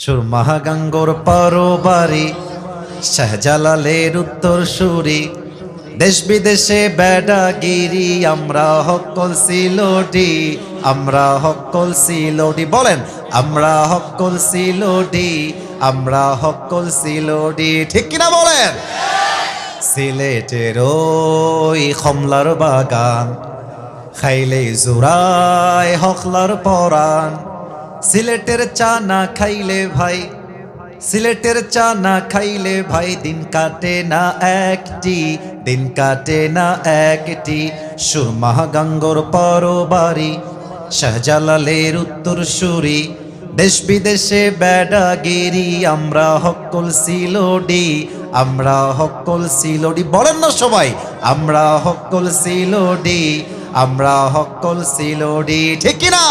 সুরমাহাগাঙ্গর পরবারি, শাহজালালের উত্তর সুরি দেশ বিদেশে বেডাগিরি আমরা হকল সিলোডি, আমরা হকল সিলোডি। বলেন, আমরা হকল সিলোডি, আমরা হকল সিলোডি। ঠিক কিনা বলেন? সিলেটের ওই কমলার বাগান, খাইলে জোড়ায় হকলার পরাণ। সিলেটের চা না খাইলে ভাই, সিলেটের চা না খাইলে ভাই, দিন কাটে না একটি, দিন কাটে না একটি। সুরমাহ গাঙ্গর পরবারি, শাহজালালের উত্তর সুরি দেশ বিদেশে বেডাগিরি আমরা হকল সিলোডি, আমরা হকল সিলোডি। বলেন না সবাই, আমরা হকল সিলোডি, আমরা হকল সিলোডি। ঠিক কিনা?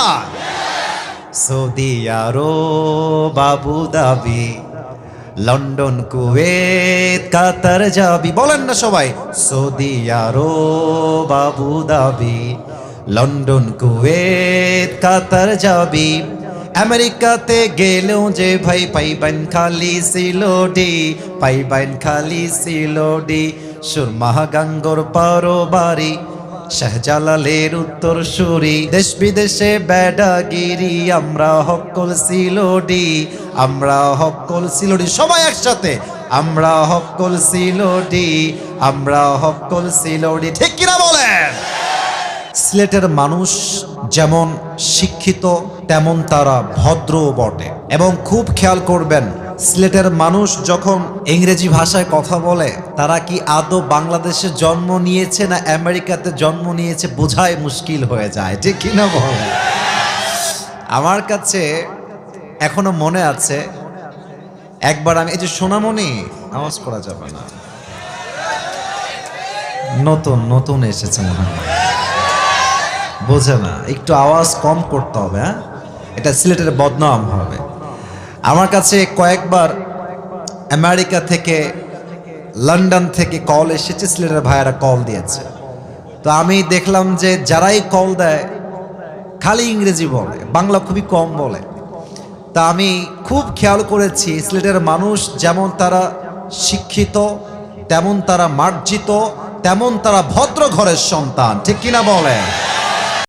সৌদি আরব আবু দাবি, লন্ডন, কুয়েত, কাতার যাবি। বলেন না সবাই সৌদি আরব আবু দাবি, লন্ডন, কুয়েত, কাতার যাবি। আমেরিকাতে গেলেও যে ভাই পাইবেন খালি সিলোডি, পাইবেন খালি সিলোডি সুরমাহা গাঙ্গর পারোবারি শাহজালালের উত্তর সুরি দেশ বিদেশে বেডাগিরি আমরা হকল সিলোডি, আমরা হকল সিলোডি, সবাই একসাথে, আমরা হকল সিলোডি, আমরা হকল সিলোডি, ঠিক কিনা বলেন? সিলেটের মানুষ যেমন শিক্ষিত, তেমন তারা ভদ্র বটে। এবং খুব খেয়াল করবেন সিলেটের মানুষ যখন ইংরেজি ভাষায় কথা বলে, তারা কি আদৌ বাংলাদেশে জন্ম নিয়েছে না আমেরিকাতে জন্ম নিয়েছে বোঝাই মুশকিল হয়ে যায়, ঠিক কিনা বলে? আমার কাছে এখনও মনে আছে, একবার আমি, এই যে সোনামণি আওয়াজ করা যাবে না। নতুন নতুন এসেছে মনে হয়। বোঝে না, একটু আওয়াজ কম করতে হবে হ্যাঁ? এটা সিলেটের বদনাম হবে। আমার কাছে কয়েকবার আমেরিকা থেকে লন্ডন থেকে কল এসেছে, সিলেটের ভাইয়েরা কল দিয়েছে। তো আমি দেখলাম যে যারাই কল দেয়, খালি ইংরেজি বলে, বাংলা খুবই কম বলে। তা আমি খুব খেয়াল করেছি, সিলেটের মানুষ যেমন তারা শিক্ষিত, তেমন তারা মার্জিত, তেমন তারা ভদ্র ঘরের সন্তান, ঠিক কিনা বলে